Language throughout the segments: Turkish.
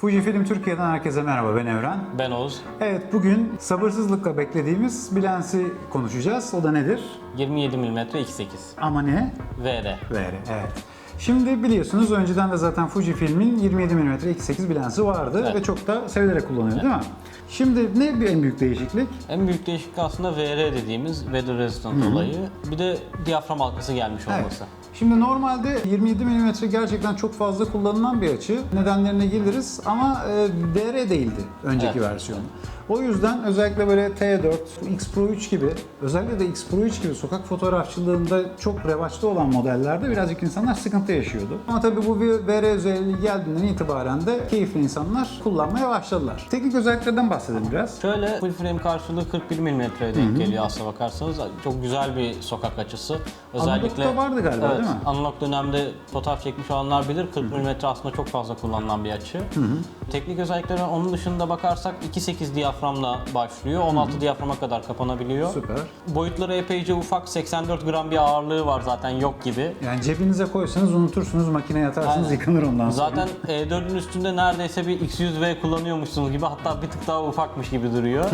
Fujifilm Türkiye'den herkese merhaba ben Evren. Ben Oğuz. Evet bugün sabırsızlıkla beklediğimiz bir lensi konuşacağız. O da nedir? 27 mm 2.8 Ama ne? VR. VR. Evet. Şimdi biliyorsunuz önceden de zaten Fujifilm'in 27 mm 2.8 bir lensi vardı Evet. ve çok da sevilerek kullanılıyor değil mi? Şimdi ne bir en büyük değişiklik? En büyük değişiklik aslında VR dediğimiz Weather Resistant olayı. Bir de diyafram halkası gelmiş Evet. olması. Şimdi normalde 27 mm gerçekten çok fazla kullanılan bir açı. Nedenlerine geliriz ama e, VR değildi önceki Evet. versiyonu. O yüzden özellikle böyle T4, X Pro 3 gibi, özellikle de X Pro 3 gibi sokak fotoğrafçılığında çok revaçta olan modellerde birazcık insanlar sıkıntı yaşıyordu. Ama tabii bu VR özelliği geldiğinden itibaren de keyifli insanlar kullanmaya başladılar. Teknik özelliklerden bahsedelim biraz. Şöyle full frame karşılığı 41 mm'ye denk geliyor aslına bakarsanız. Çok güzel bir sokak açısı. Analog'da vardı galiba, evet, değil mi? Analog dönemde fotoğraf çekmiş olanlar bilir 40 mm aslında çok fazla kullanılan bir açı. Teknik özelliklerine onun dışında bakarsak 2.8 diyaframla başlıyor. 16 diyaframa kadar kapanabiliyor. Süper. Boyutları epeyce ufak. 84 gram bir ağırlığı var zaten yok gibi. Yani cebinize koysanız unutursunuz, makineye atarsınız Aynen. yıkanır ondan sonra. Zaten E4'ün üstünde neredeyse bir X100V kullanıyormuşsunuz gibi hatta bir tık daha ufakmış gibi duruyor.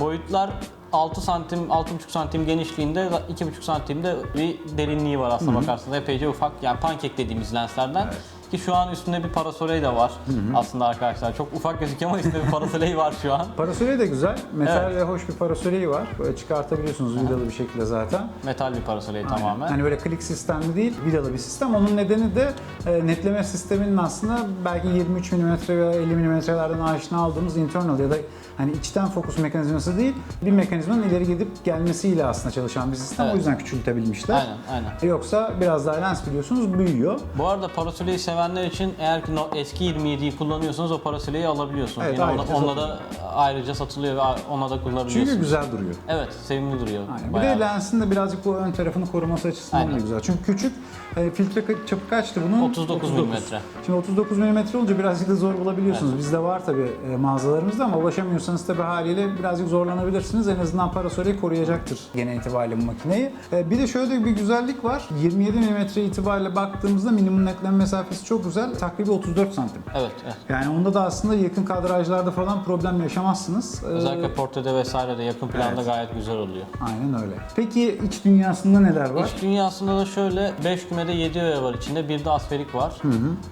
Boyutlar 6 santim, 6,5 santim genişliğinde, 2,5 santimde bir derinliği var aslında bakarsanız. Epeyce ufak yani pankek dediğimiz lenslerden. Ki şu an üstünde bir parasoley de var aslında arkadaşlar. Çok ufak gözüküyor ama üstünde bir parasoley var şu an. Parasoley de güzel. Metal ve hoş bir parasoley var. Böyle çıkartabiliyorsunuz vidalı bir şekilde zaten. Metal bir parasoley tamamen. Hani böyle klik sistemli değil, vidalı bir sistem. Onun nedeni de e, netleme sisteminin aslında belki 23 mm veya 50 mm'lerden aşina aldığımız internal ya da hani içten fokus mekanizması değil, bir mekanizmanın ileri gidip gelmesiyle aslında çalışan bir sistem. Evet. O yüzden küçültebilmişler. Aynen, aynen. E, Yoksa biraz daha lens biliyorsunuz büyüyor. Bu arada parasoleyi sevenler için eğer ki no- eski 27'yi kullanıyorsanız o parasoleyi alabiliyorsunuz. Evet, Yine ayrıca ona, onunla da ayrıca satılıyor ve ona da kullanabiliyorsunuz. Çünkü güzel duruyor. Evet, sevimli duruyor. Aynen. Bir bayağı. de lensin de birazcık bu ön tarafını koruması açısından Aynen. da güzel. Çünkü küçük, e, filtre ka- çapı kaçtı bunun? 39 milimetre. Şimdi 39 mm olunca birazcık da zor bulabiliyorsunuz. Bizde var tabi mağazalarımızda ama ulaşamıyorsanız tabi haliyle birazcık zorlanabilirsiniz. En azından parasoleyi koruyacaktır genel itibariyle bu makineyi. E, bir de şöyle bir güzellik var. 27 mm itibariyle baktığımızda minimum netleme mesafesi çok güzel. Takribi 34 santim. Evet, evet. Yani onda da aslında yakın kadrajlarda falan problem yaşamazsınız. Özellikle portrede vesairede yakın planda Evet. gayet güzel oluyor. Aynen öyle. Peki iç dünyasında neler var? İç dünyasında da şöyle 5 kümede 7 öğe var içinde. Bir de asferik var.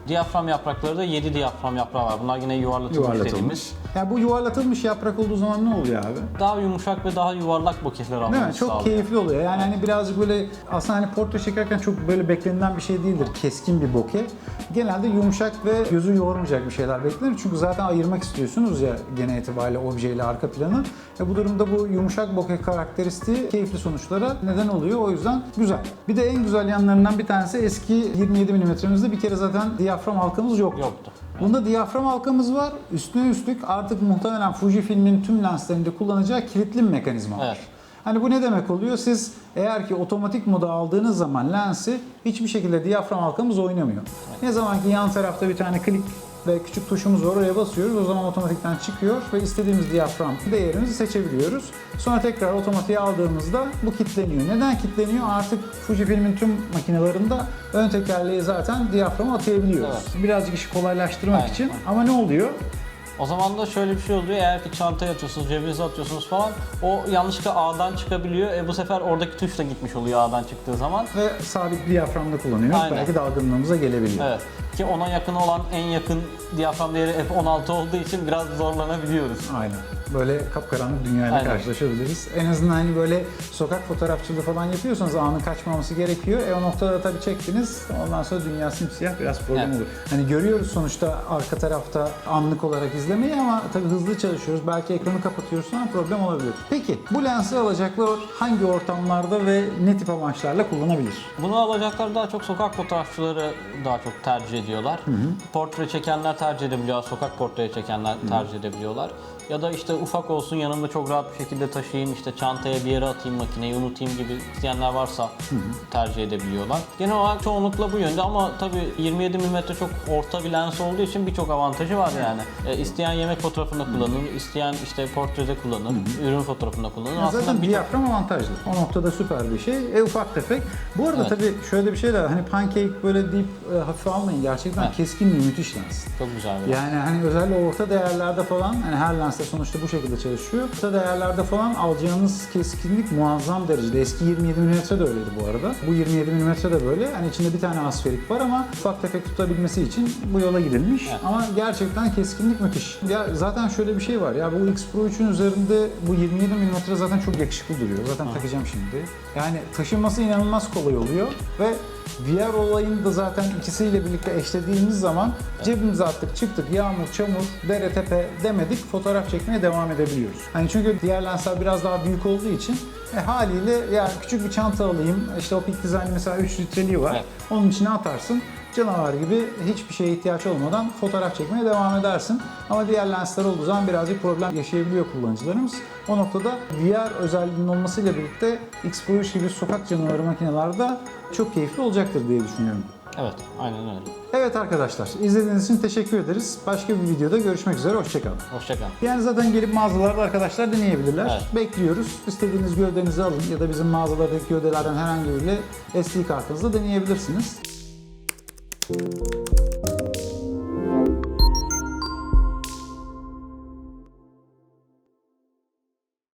Diyafram yaprakları da 7 diyafram yaprağı var. Bunlar yine yuvarlatılmış, Yuvarlatılmış. dediğimiz. Ya bu yuvarlatılmış yaprak olduğu zaman ne oluyor abi? Daha yumuşak ve daha yuvarlak bokehler Değil almanızı mi? Çok sağlıyor. keyifli oluyor. Yani hani birazcık böyle aslında hani portre çekerken çok böyle beklenilen bir şey değildir. Keskin bir bokeh. Genelde yumuşak ve gözü yormayacak bir şeyler beklenir. Çünkü zaten ayırmak istiyorsunuz ya genel itibariyle objeyle arka planı. E bu durumda bu yumuşak bokeh karakteristiği keyifli sonuçlara neden oluyor. O yüzden güzel. Bir de en güzel yanlarından bir tanesi eski 27 mm'mizde bir kere zaten diyafram halkamız yoktu. Yoktu. Bunda diyafram halkamız var. Üstüne üstlük artık muhtemelen Fujifilm'in tüm lenslerinde kullanacağı kilitli bir mekanizma var. Evet. Hani bu ne demek oluyor? Siz eğer ki otomatik moda aldığınız zaman lensi hiçbir şekilde diyafram halkamız oynamıyor. Ne zaman ki yan tarafta bir tane klik ve küçük tuşumuz var oraya basıyoruz o zaman otomatikten çıkıyor ve istediğimiz diyafram değerimizi seçebiliyoruz. Sonra tekrar otomatiğe aldığımızda bu kilitleniyor. Neden kilitleniyor? Artık Fujifilm'in tüm makinelerinde ön tekerleği zaten diyaframı atayabiliyoruz. Birazcık işi kolaylaştırmak Aynen, için. Ama ne oluyor? O zaman da şöyle bir şey oluyor. Eğer ki çantaya atıyorsunuz, cebinize atıyorsunuz falan o yanlışlıkla A'dan çıkabiliyor. E bu sefer oradaki tuş da gitmiş oluyor A'dan çıktığı zaman. Ve sabit diyaframda kullanıyoruz. Aynen. Belki dalgınlığımıza gelebiliyor. Evet. Ki ona yakın olan en yakın diyafram değeri F16 olduğu için biraz zorlanabiliyoruz. Aynen. Böyle kapkaranlık dünyayla Aynen. karşılaşabiliriz. En azından hani böyle sokak fotoğrafçılığı falan yapıyorsanız anın kaçmaması gerekiyor. E o noktada tabii çektiniz. Ondan sonra dünya simsiyah biraz problem Evet. olur. Hani görüyoruz sonuçta arka tarafta anlık olarak izlemeyi ama tabii hızlı çalışıyoruz. Belki ekranı kapatıyoruz ama problem olabilir. Peki bu lensi alacaklar hangi ortamlarda ve ne tip amaçlarla kullanabilir? Bunu alacaklar daha çok sokak fotoğrafçıları daha çok tercih ediyorlar. Portre çekenler tercih edebiliyor, sokak portreye çekenler tercih edebiliyorlar. Ya da işte ufak olsun yanımda çok rahat bir şekilde taşıyayım işte çantaya bir yere atayım makineyi unutayım gibi isteyenler varsa tercih edebiliyorlar. Genel olarak çoğunlukla bu yönde ama tabii 27 mm çok orta bir lens olduğu için birçok avantajı var yani. E, isteyen yemek fotoğrafında kullanır, isteyen işte portrede kullanır, ürün fotoğrafında kullanır. Yani zaten bir diyafram avantajlı. O noktada süper bir şey. E ufak tefek. Bu arada Evet. tabii şöyle bir şey de var. Hani pancake böyle deyip e, hafife almayın. Gerçekten Evet. keskinliği müthiş lens. çok güzel bir Yani hani özellikle orta değerlerde falan hani her lensler sonuçta bu şekilde çalışıyor. Orta değerlerde falan alacağınız keskinlik muazzam derecede. Eski 27 mm de öyleydi bu arada. Bu 27 mm de böyle. Hani içinde bir tane asferik var ama ufak tefek tutabilmesi için bu yola gidilmiş. Evet. Ama gerçekten keskinlik müthiş. Ya zaten şöyle bir şey var. Ya bu X Pro 3'ün üzerinde bu 27 mm zaten çok yakışıklı duruyor. Zaten takacağım şimdi. Yani taşınması inanılmaz kolay oluyor ve VR olayını da zaten ikisiyle birlikte eşlediğimiz zaman cebimize attık çıktık yağmur, çamur, dere, tepe demedik fotoğraf çekmeye devam edebiliyoruz. Hani çünkü diğer lensler biraz daha büyük olduğu için e, haliyle ya küçük bir çanta alayım işte o Peak Design mesela 3 litreliği var Evet. onun içine atarsın canavar gibi hiçbir şeye ihtiyaç olmadan fotoğraf çekmeye devam edersin. Ama diğer lensler olduğu zaman birazcık problem yaşayabiliyor kullanıcılarımız. O noktada VR özelliğinin olmasıyla birlikte X Pro 3 gibi sokak canavarı makinelerde çok keyifli olacaktır diye düşünüyorum. Evet, aynen öyle. Evet arkadaşlar, izlediğiniz için teşekkür ederiz. Başka bir videoda görüşmek üzere, hoşçakalın. Hoşçakalın. Yani zaten gelip mağazalarda arkadaşlar deneyebilirler. Evet. Bekliyoruz. İstediğiniz gövdenizi alın ya da bizim mağazalardaki gövdelerden herhangi biriyle SD kartınızla deneyebilirsiniz.